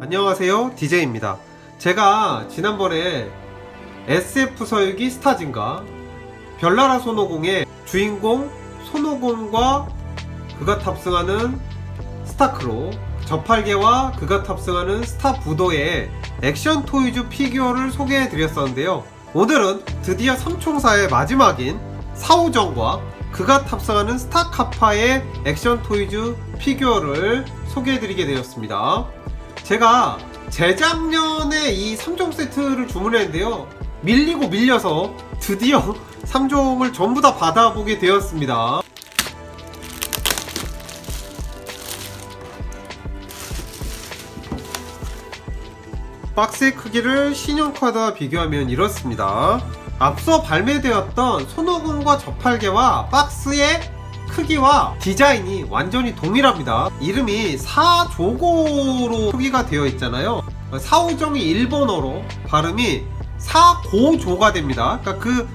안녕하세요. DJ입니다. 제가 지난번에 SF 서유기 스타진가 별나라 손오공의 주인공 손오공과 그가 탑승하는 스타크로 저팔계와 그가 탑승하는 스타 부도의 액션 토이즈 피규어를 소개해 드렸었는데요. 오늘은 드디어 삼총사의 마지막인 사우정과 그가 탑승하는 스타카파의 액션 토이즈 피규어를 소개해 드리게 되었습니다 제가 재작년에 이 3종 세트를 주문했는데요. 밀리고 밀려서 드디어 3종을 전부 다 받아보게 되었습니다. 박스의 크기를 신용카드와 비교하면 이렇습니다. 앞서 발매되었던 손오공과 저팔계와 박스의 크기와 디자인이 완전히 동일합니다. 이름이 사조고로 표기가 되어 있잖아요. 사우정이 일본어로 발음이 사고조가 됩니다. 그러니까 그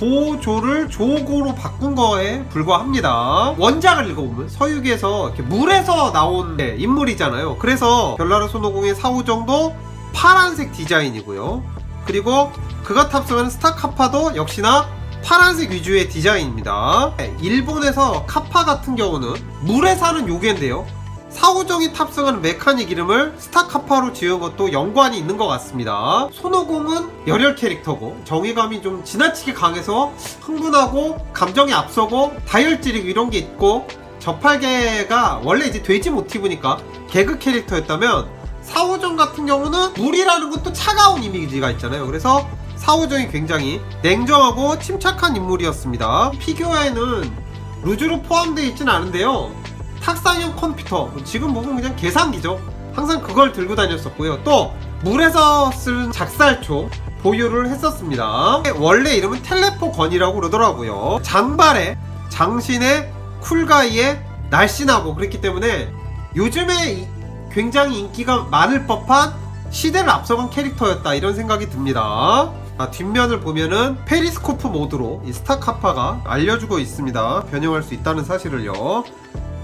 고조를 조고로 바꾼 거에 불과합니다. 원작을 읽어보면 서유기에서 물에서 나온 네, 인물이잖아요. 그래서 별나라 손오공의 사우정도 파란색 디자인이고요. 그리고 그가 탑승하는 스타카파도 역시나 파란색 위주의 디자인입니다. 네, 일본에서 카파 같은 경우는 물에 사는 요괴인데요. 사우정이 탑승하는 메카닉 이름을 스타카파로 지은 것도 연관이 있는 것 같습니다. 손오공은 열혈 캐릭터고 정의감이 좀 지나치게 강해서 흥분하고 감정이 앞서고 다혈질이고 이런 게 있고 저팔계가 원래 이제 돼지 모티브니까 개그 캐릭터였다면 사우정 같은 경우는 물이라는 것도 차가운 이미지가 있잖아요. 그래서 사우정이 굉장히 냉정하고 침착한 인물이었습니다. 피규어에는 루즈로 포함되어 있지는 않은데요. 탁상형 컴퓨터 지금 보면 그냥 계산기죠. 항상 그걸 들고 다녔었고요. 또 물에서 쓰는 작살총 보유를 했었습니다. 원래 이름은 텔레포건이라고 그러더라고요. 장발에 장신의 쿨가이에 날씬하고 그랬기 때문에 요즘에 이- 굉장히 인기가 많을 법한 시대를 앞서간 캐릭터였다 이런 생각이 듭니다. 아, 뒷면을 보면은 페리스코프 모드로 이 스타카파가 알려주고 있습니다. 변형할 수 있다는 사실을요.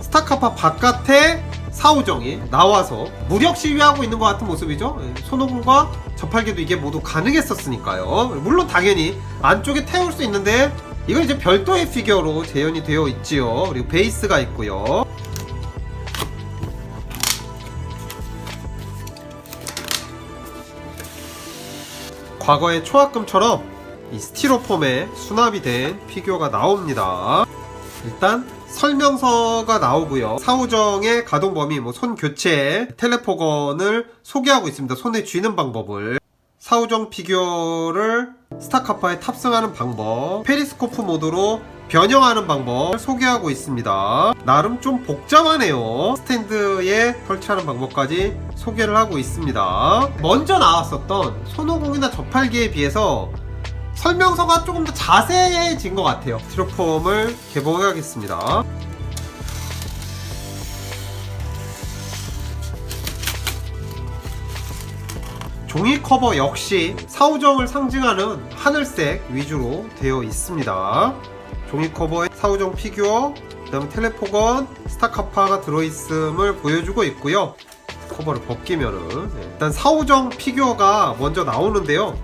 스타카파 바깥에 사우정이 나와서 무력 시위하고 있는 것 같은 모습이죠. 예, 손오공과 저팔계도 이게 모두 가능했었으니까요. 물론 당연히 안쪽에 태울 수 있는데 이건 이제 별도의 피규어로 재현이 되어 있지요. 그리고 베이스가 있고요. 과거의 초합금처럼 이 스티로폼에 수납이 된 피규어가 나옵니다. 일단 설명서가 나오고요. 사우정의 가동 범위, 뭐 손 교체, 텔레포건을 소개하고 있습니다. 손에 쥐는 방법을. 사우정 피규어를 스타카파에 탑승하는 방법, 페리스코프 모드로 변형하는 방법 소개하고 있습니다. 나름 좀 복잡하네요. 스탠드에 설치하는 방법까지 소개를 하고 있습니다. 먼저 나왔었던 손오공이나 저팔계에 비해서 설명서가 조금 더 자세해진 것 같아요. 스티로폼을 개봉하겠습니다. 종이 커버 역시 사우정을 상징하는 하늘색 위주로 되어 있습니다. 종이 커버에 사우정 피규어, 그 다음에 텔레포건, 스타카파가 들어있음을 보여주고 있고요. 커버를 벗기면은 네, 일단 사우정 피규어가 먼저 나오는데요.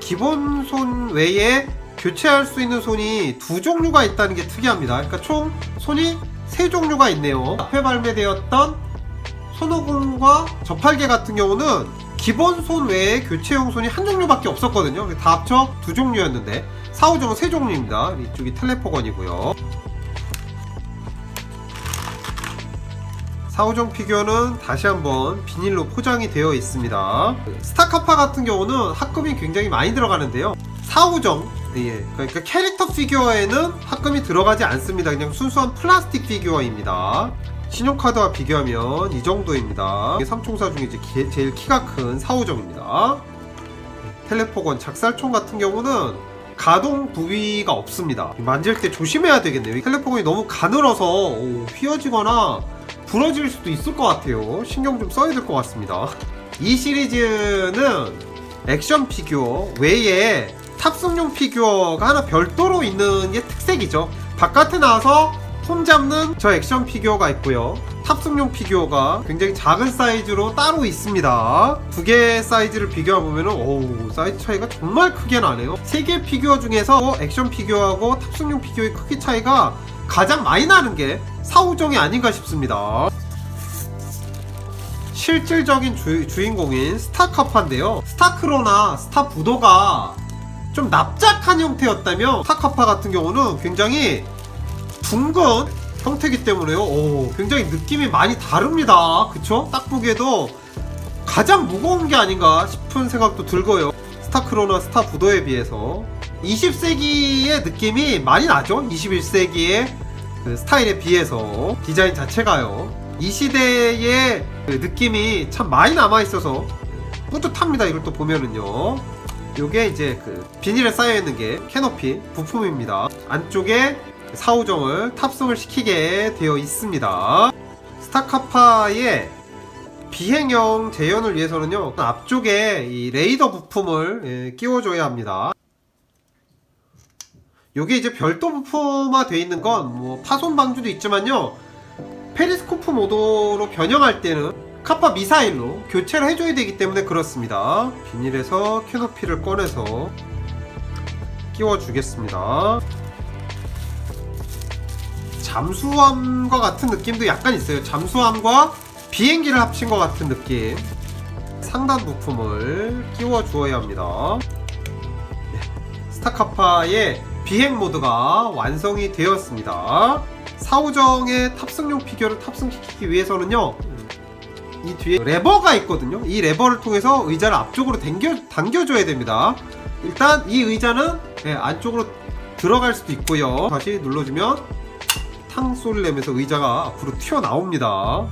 기본 손 외에 교체할 수 있는 손이 두 종류가 있다는 게 특이합니다. 그러니까 총 손이 세 종류가 있네요. 앞에 발매되었던 손오공과 저팔계 같은 경우는 기본 손 외에 교체용 손이 한 종류밖에 없었거든요. 다 합쳐 두 종류였는데 사우정은 세 종류입니다. 이쪽이 텔레포건이고요. 사우정 피규어는 다시 한번 비닐로 포장이 되어 있습니다. 스타카파 같은 경우는 합금이 굉장히 많이 들어가는데요. 사우정, 예, 그러니까 캐릭터 피규어에는 합금이 들어가지 않습니다. 그냥 순수한 플라스틱 피규어입니다. 신용카드와 비교하면 이 정도입니다. 삼총사 중에 이제 기- 제일 키가 큰 사우정입니다. 텔레포건 작살총 같은 경우는 가동 부위가 없습니다. 만질 때 조심해야 되겠네요. 이 텔레포건이 너무 가늘어서 오, 휘어지거나 부러질 수도 있을 것 같아요. 신경 좀 써야 될 것 같습니다. 이 시리즈는 액션 피규어 외에 탑승용 피규어가 하나 별도로 있는 게 특색이죠. 바깥에 나와서 손 잡는 저 액션 피규어가 있고요. 탑승용 피규어가 굉장히 작은 사이즈로 따로 있습니다. 두 개의 사이즈를 비교해보면 오 사이즈 차이가 정말 크게 나네요. 세개 피규어 중에서 액션 피규어하고 탑승용 피규어의 크기 차이가 가장 많이 나는 게 사우정이 아닌가 싶습니다. 실질적인 주, 주인공인 스타카파인데요. 스타크로나 스타부도가 좀 납작한 형태였다면 스타카파 같은 경우는 굉장히 둥근 형태이기 때문에요. 오, 굉장히 느낌이 많이 다릅니다. 그쵸? 딱 보기에도 가장 무거운 게 아닌가 싶은 생각도 들고요. 스타크로나 스타 부도에 비해서 20세기의 느낌이 많이 나죠? 21세기의 그 스타일에 비해서 디자인 자체가요. 이 시대의 그 느낌이 참 많이 남아 있어서 뿌듯합니다. 이걸 또 보면은요. 요게 이제 그 비닐에 쌓여 있는 게 캐노피 부품입니다. 안쪽에 사우정을 탑승을 시키게 되어 있습니다. 스타카파의 비행형 재현을 위해서는요 앞쪽에 이 레이더 부품을 예, 끼워줘야 합니다. 요게 이제 별도 부품화 되어 있는 건 뭐 파손 방지도 있지만요 페리스코프 모드로 변형할 때는 카파 미사일로 교체를 해줘야 되기 때문에 그렇습니다. 비닐에서 캐노피를 꺼내서 끼워주겠습니다. 잠수함과 같은 느낌도 약간 있어요. 잠수함과 비행기를 합친 것 같은 느낌. 상단 부품을 끼워 주어야 합니다. 네, 스타카파의 비행 모드가 완성이 되었습니다. 사우정의 탑승용 피규어를 탑승시키기 위해서는요. 이 뒤에 레버가 있거든요. 이 레버를 통해서 의자를 앞쪽으로 당겨, 당겨줘야 됩니다. 일단 이 의자는 예, 안쪽으로 들어갈 수도 있고요. 다시 눌러주면 탕 소리를 내면서 의자가 앞으로 튀어나옵니다.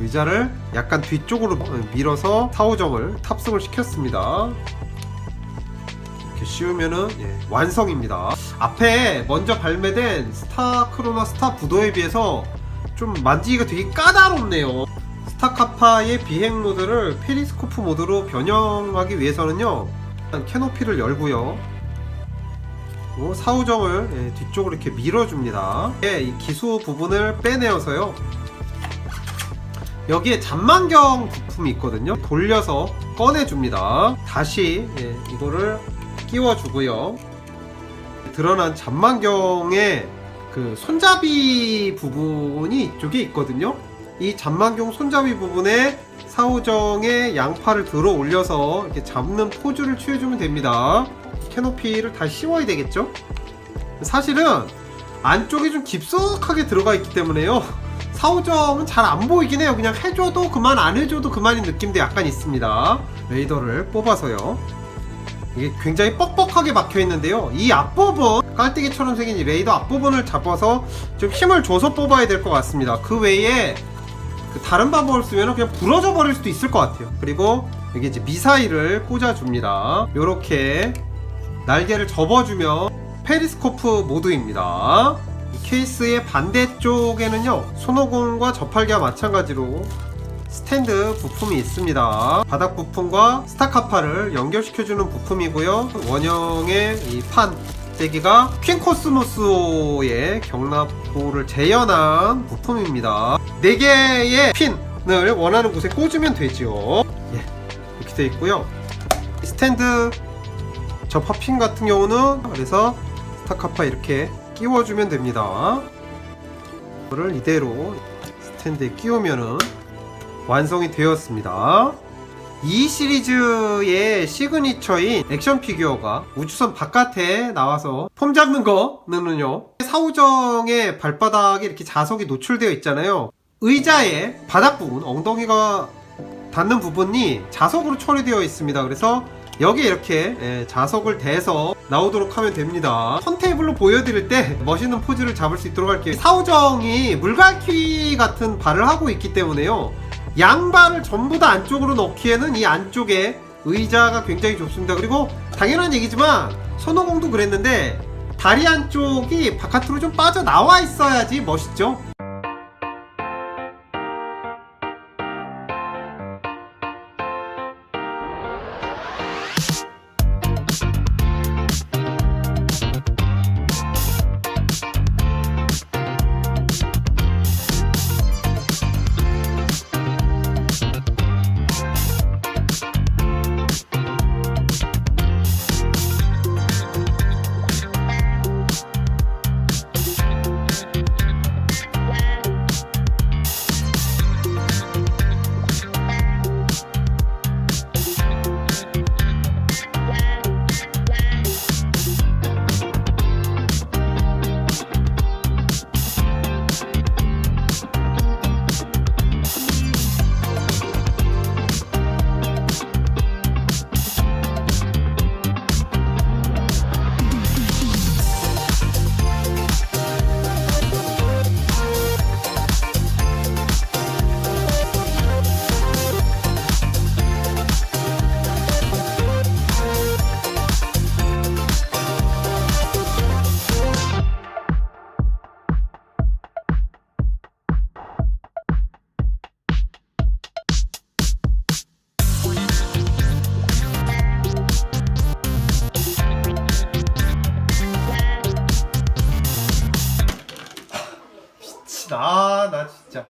의자를 약간 뒤쪽으로 밀어서 사우정을 탑승을 시켰습니다. 이렇게 씌우면은 예, 완성입니다. 앞에 먼저 발매된 스타 크로나 스타 부도에 비해서 좀 만지기가 되게 까다롭네요. 스타카파의 비행 모드를 페리스코프 모드로 변형하기 위해서는요. 캐노피를 열고요. 그리고 사우정을 예, 뒤쪽으로 이렇게 밀어줍니다. 예, 이 기수 부분을 빼내어서요. 여기에 잔망경 부품이 있거든요. 돌려서 꺼내줍니다. 다시 예, 이거를 끼워주고요. 드러난 잔망경의 그 손잡이 부분이 이쪽에 있거든요. 이 잔망경 손잡이 부분에 사우정의 양팔을 들어 올려서 이렇게 잡는 포즈를 취해주면 됩니다. 캐노피를 다시 씌워야 되겠죠? 사실은 안쪽이 좀 깊숙하게 들어가 있기 때문에요. 사우정은 잘 안 보이긴 해요. 그냥 해줘도 그만, 안 해줘도 그만인 느낌도 약간 있습니다. 레이더를 뽑아서요. 이게 굉장히 뻑뻑하게 막혀 있는데요. 이 앞부분, 깔때기처럼 생긴 이 레이더 앞부분을 잡아서 좀 힘을 줘서 뽑아야 될 것 같습니다. 그 외에 그 다른 방법을 쓰면 그냥 부러져 버릴 수도 있을 것 같아요. 그리고 여기 이제 미사일을 꽂아줍니다. 요렇게 날개를 접어주면 페리스코프 모드입니다. 이 케이스의 반대쪽에는요, 손오공과 접할기와 마찬가지로 스탠드 부품이 있습니다. 바닥 부품과 스타카파를 연결시켜주는 부품이고요. 원형의 이 판, 떼기가 퀸코스모스의 경납고를 재현한 부품입니다. 4개의 핀을 원하는 곳에 꽂으면 되죠. 예, 이렇게 되어 있고요. 이 스탠드 접합핀 같은 경우는 그래서 스타카파 이렇게 끼워주면 됩니다. 이거를 이대로 스탠드에 끼우면은 완성이 되었습니다. 이 시리즈의 시그니처인 액션 피규어가 우주선 바깥에 나와서 폼 잡는 거는요 사우정의 발바닥에 이렇게 자석이 노출되어 있잖아요 의자의 바닥 부분 엉덩이가 닿는 부분이 자석으로 처리되어 있습니다 그래서 여기에 이렇게 예, 자석을 대서 나오도록 하면 됩니다 턴테이블로 보여드릴 때 멋있는 포즈를 잡을 수 있도록 할게요 사우정이 물갈퀴 같은 발을 하고 있기 때문에요 양발을 전부 다 안쪽으로 넣기에는 이 안쪽에 의자가 굉장히 좁습니다. 그리고 당연한 얘기지만 손오공도 그랬는데 다리 안쪽이 바깥으로 좀 빠져나와 있어야지 멋있죠?